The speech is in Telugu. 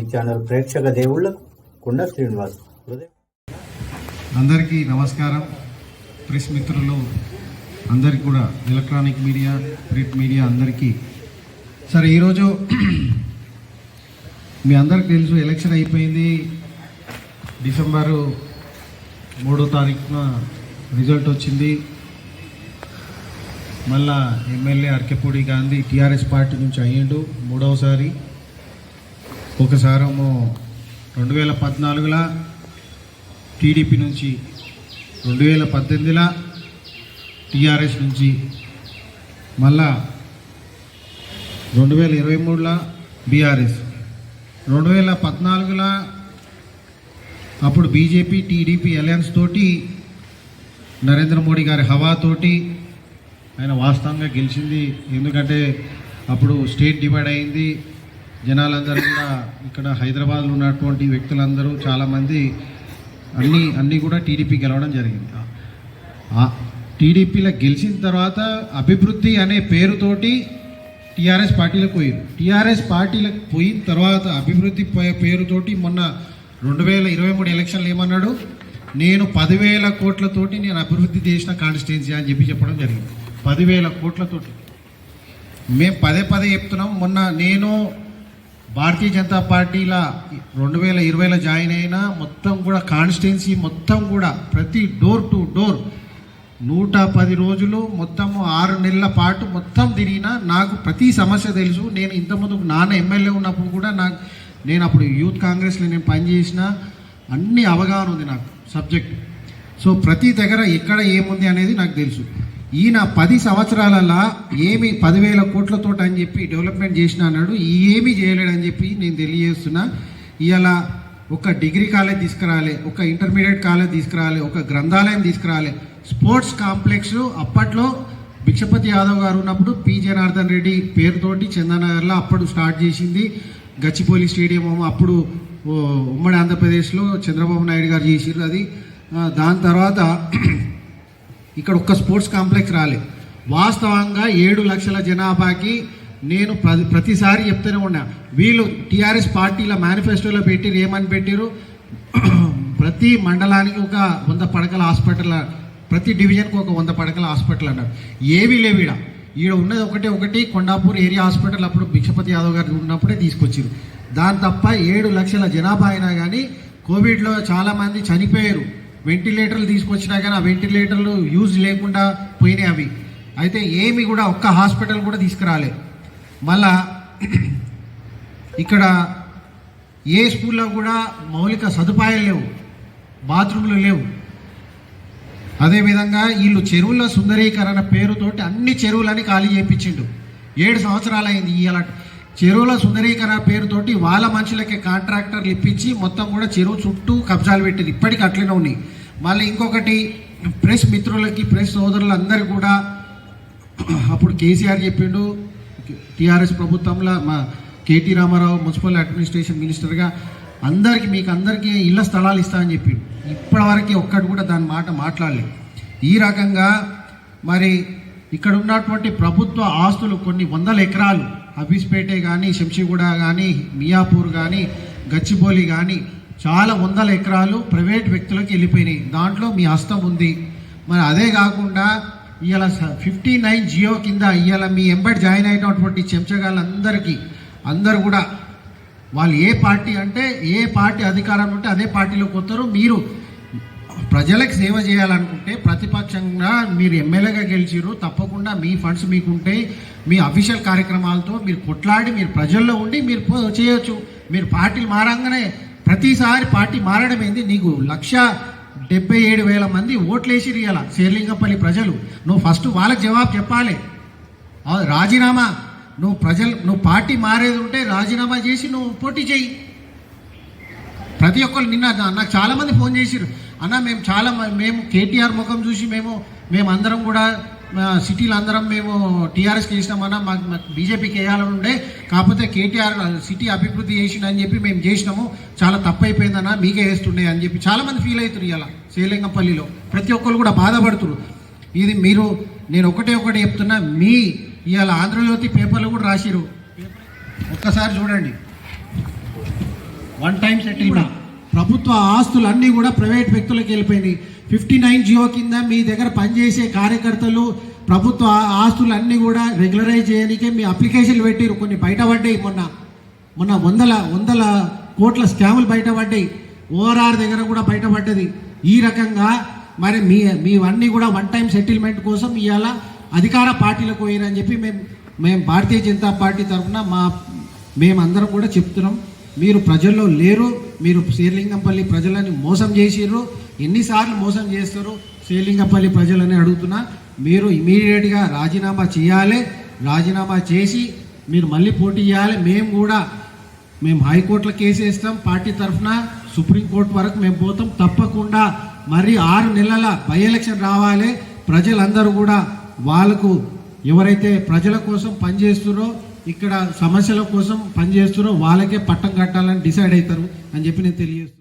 టీవీ ఛానల్ ప్రేక్షక దేవుళ్ళకు కుండ శ్రీనివాస్ అందరికీ నమస్కారం. ప్రెస్ మిత్రులు అందరికీ కూడా ఎలక్ట్రానిక్ మీడియా ప్రింట్ మీడియా అందరికీ. సరే ఈరోజు మీ అందరికి తెలుసు ఎలక్షన్ అయిపోయింది. డిసెంబరు మూడో తారీఖున రిజల్ట్ వచ్చింది. మళ్ళా MLA Arekapudi Gandhi TRS party నుంచి అయ్యిండు మూడవసారి. ఒకసారేమో రెండు వేల పద్నాలుగులో టీడీపీ నుంచి రెండు వేల పద్దెనిమిదిలో టీఆర్ఎస్ నుంచి మళ్ళా రెండు వేల ఇరవై మూడులో బీఆర్ఎస్. రెండు వేల పద్నాలుగులో అప్పుడు బీజేపీ టీడీపీ అలయన్స్ తోటి నరేంద్ర మోడీ గారి హవాతోటి ఆయన వాస్తవంగా గెలిచింది. ఎందుకంటే అప్పుడు స్టేట్ డివైడ్ అయింది. జనాలందరూ కూడా ఇక్కడ హైదరాబాద్లో ఉన్నటువంటి వ్యక్తులందరూ చాలామంది అన్నీ అన్నీ కూడా టీడీపీ గెలవడం జరిగింది. టీడీపీలో గెలిచిన తర్వాత అభివృద్ధి అనే పేరుతోటి టీఆర్ఎస్ పార్టీలకు పోయారు టీఆర్ఎస్ పార్టీలకు పోయిన తర్వాత అభివృద్ధి పేరుతోటి మొన్న రెండు వేల ఇరవై మూడు ఎలక్షన్లు ఏమన్నాడు? నేను పదివేల కోట్లతోటి నేను అభివృద్ధి చేసిన కాన్స్టిట్యున్సీ అని చెప్పి చెప్పడం జరిగింది. పదివేల కోట్లతోటి. మేము పదే పదే చెప్తున్నాం. మొన్న నేను భారతీయ జనతా పార్టీల రెండు వేల ఇరవైలో జాయిన్ అయినా మొత్తం కూడా కాన్స్టిట్యున్సీ మొత్తం కూడా ప్రతి డోర్ టు డోర్ నూట పది రోజులు మొత్తం ఆరు నెలల పాటు మొత్తం తిరిగినా నాకు ప్రతి సమస్య తెలుసు. నేను ఇంతకుముందు నాన్న ఎమ్మెల్యే ఉన్నప్పుడు కూడా నాకు నేను అప్పుడు యూత్ కాంగ్రెస్లో నేను పనిచేసిన అన్ని అవగాహన ఉంది నాకు సబ్జెక్ట్. సో ప్రతి దగ్గర ఎక్కడ ఏముంది అనేది నాకు తెలుసు. ఈయన పది సంవత్సరాలలో ఏమి పదివేల కోట్లతో అని చెప్పి డెవలప్మెంట్ చేసిన అన్నాడు. ఏమీ చేయలేడని చెప్పి నేను తెలియజేస్తున్నా. ఇలా ఒక డిగ్రీ కాలేజ్ తీసుకురాలి ఒక ఇంటర్మీడియట్ కాలేజ్ తీసుకురాలి ఒక గ్రంథాలయం తీసుకురాలి. స్పోర్ట్స్ కాంప్లెక్స్ అప్పట్లో భిక్షపతి యాదవ్ గారు ఉన్నప్పుడు పి. జనార్దన్ రెడ్డి పేరుతోటి చందనగర్లో అప్పుడు స్టార్ట్ చేసింది. గచ్చిపోలి స్టేడియం అప్పుడు ఉమ్మడి ఆంధ్రప్రదేశ్లో చంద్రబాబు నాయుడు గారు చేసిర్రు అది. దాని తర్వాత ఇక్కడ ఒక్క స్పోర్ట్స్ కాంప్లెక్స్ రాలే. వాస్తవంగా ఏడు లక్షల జనాభాకి నేను ప్రతి ప్రతిసారి చెప్తూనే ఉన్నా. వీళ్ళు టీఆర్ఎస్ పార్టీల మేనిఫెస్టోలో పెట్టిరు ఏమని పెట్టిరు ప్రతి మండలానికి ఒక వంద పడకల హాస్పిటల్ ప్రతి డివిజన్కి ఒక వంద పడకల హాస్పిటల్ అన్నారు. ఏవి లేవు ఈడ. ఈడ ఉన్నది ఒకటే ఒకటి కొండాపూర్ ఏరియా హాస్పిటల్ అప్పుడు భిక్షపతి యాదవ్ గారు ఉన్నప్పుడే తీసుకొచ్చింది దాని తప్ప ఏడు లక్షల జనాభా అయినా కానీ కోవిడ్లో చాలామంది చనిపోయారు. వెంటిలేటర్లు తీసుకొచ్చినా కానీ ఆ వెంటిలేటర్లు యూజ్ లేకుండా పోయినాయి అవి. అయితే ఏమి కూడా ఒక్క హాస్పిటల్ కూడా తీసుకురాలే. మళ్ళా ఇక్కడ ఏ స్కూల్లో కూడా మౌలిక సదుపాయాలు లేవు. బాత్రూమ్లు లేవు. అదేవిధంగా వీళ్ళు చెరువుల సుందరీకరణ పేరుతోటి అన్ని చెరువులని ఖాళీ చేయించిండు ఏడు సంవత్సరాలైంది ఇలాంటి చెరువుల సుందరీకరణ పేరుతోటి వాళ్ళ మనుషులకి కాంట్రాక్టర్లు ఇప్పించి మొత్తం కూడా చెరువు చుట్టూ కబ్జాలు పెట్టింది. ఇప్పటికీ అట్లనే ఉన్నాయి మళ్ళీ ఇంకొకటి ప్రెస్ మిత్రులకి ప్రెస్ సోదరులందరూ కూడా అప్పుడు కేసీఆర్ చెప్పిండు టీఆర్ఎస్ ప్రభుత్వంలో మా కేటీ రామారావు మున్సిపల్ అడ్మినిస్ట్రేషన్ మినిస్టర్గా అందరికీ మీకు అందరికీ ఇళ్ళ స్థలాలు ఇస్తామని చెప్పిండు. ఇప్పటివరకు ఒక్కటి కూడా దాని మాట మాట్లాడలేదు. ఈ రకంగా మరి ఇక్కడ ఉన్నటువంటి ప్రభుత్వ ఆస్తులు కొన్ని వందల ఎకరాలు హబీస్పేటే కానీ శంషిగూడ కానీ మియాపూర్ కానీ గచ్చిబౌలి కానీ చాలా వందల ఎకరాలు ప్రైవేట్ వ్యక్తులకు వెళ్ళిపోయినాయి. దాంట్లో మీ హస్తం ఉంది. మరి అదే కాకుండా ఇవాళ ఫిఫ్టీ నైన్ జియో కింద ఇవాళ మీ ఎంబడి జాయిన్ అయినటువంటి చెంచగాళ్ళందరికీ అందరూ కూడా వాళ్ళు ఏ పార్టీ అంటే ఏ పార్టీ అధికారం ఉంటే అదే పార్టీలోకి వస్తారు. మీరు ప్రజలకు సేవ చేయాలనుకుంటే ప్రతిపక్షంగా మీరు ఎమ్మెల్యేగా గెలిచిరు తప్పకుండా మీ ఫండ్స్ మీకుంటే మీ అఫీషియల్ కార్యక్రమాలతో మీరు కొట్లాడి మీరు ప్రజల్లో ఉండి మీరు పో- చేయొచ్చు. మీరు పార్టీలు మారంగానే ప్రతిసారి పార్టీ మారడం ఏంది? నీకు లక్ష డెబ్బై ఏడు వేల మంది ఓట్లేసి ఇయ్యాల శేర్లింగపల్లి ప్రజలు. నువ్వు ఫస్ట్ వాళ్ళకి జవాబు చెప్పాలి. రాజీనామా. నువ్వు ప్రజలు నువ్వు పార్టీ మారేది ఉంటే రాజీనామా చేసి నువ్వు పోటీ చేయి. ప్రతి ఒక్కరు నిన్న నాకు చాలామంది ఫోన్ చేసిరు అన్న మేము చాలా మేము కేటీఆర్ ముఖం చూసి మేము మేము అందరం కూడా సిటీలు సిటీలో అందరం మేము టీఆర్ఎస్కి వేసినామన్నా మాకు మాకు బీజేపీకి వేయాలని ఉండే కాకపోతే కేటీఆర్ సిటీ అభివృద్ధి చేసిన అని చెప్పి మేము చేసినాము. చాలా తప్పు అయిపోయిందన్న మీకే వేస్తుండే అని చెప్పి చాలా మంది ఫీల్ అవుతారు ఇలా శ్రీలింగంపల్లిలో. ప్రతి ఒక్కరు కూడా బాధపడుతున్నారు ఇది మీరు నేను ఒకటే ఒకటి చెప్తున్నా మీ ఇవాళ ఆంధ్రజ్యోతి పేపర్లు కూడా రాసిరు ఒక్కసారి చూడండి. One time settlement. ప్రభుత్వ ఆస్తులు అన్నీ కూడా ప్రైవేట్ వ్యక్తులకు వెళ్ళిపోయినాయి. ఫిఫ్టీ నైన్ జియో కింద మీ దగ్గర పనిచేసే కార్యకర్తలు ప్రభుత్వ ఆస్తులు అన్నీ కూడా రెగ్యులరైజ్ చేయడానికే మీ అప్లికేషన్లు పెట్టిరు కొన్ని బయటపడ్డాయి మొన్న. మొన్న వందల వందల కోట్ల స్కాములు బయటపడ్డాయి. ఓఆర్ఆర్ దగ్గర కూడా బయటపడ్డది. ఈ రకంగా మరి మీ మీవన్నీ కూడా వన్ టైం సెటిల్మెంట్ కోసం ఇవాళ అధికార పార్టీలకు పోయినని చెప్పి మేము మేము భారతీయ జనతా పార్టీ తరఫున మా మేమందరం కూడా చెప్తున్నాం. మీరు ప్రజల్లో లేరు. మీరు శ్రీలింగంపల్లి ప్రజలని మోసం చేసిర్రు ఎన్నిసార్లు మోసం చేస్తారు శ్రీలింగంపల్లి ప్రజలని అడుగుతున్నా. మీరు ఇమీడియట్గా రాజీనామా చేయాలి రాజీనామా చేసి మీరు మళ్ళీ పోటీ చేయాలి. మేము కూడా మేము హైకోర్టులో కేసు వేస్తాం పార్టీ తరఫున సుప్రీంకోర్టు వరకు మేము పోతాం. తప్పకుండా మరి ఆరు నెలల బై ఎలక్షన్ రావాలి. ప్రజలందరూ కూడా వాళ్ళకు ఎవరైతే ప్రజల కోసం పనిచేస్తున్నారో ఇక్కడ సమస్యల కోసం పనిచేస్తున్నారో వాళ్ళకే పట్టం కట్టాలని డిసైడ్ అవుతారు అని చెప్పి నేను తెలియజేస్తున్నాను.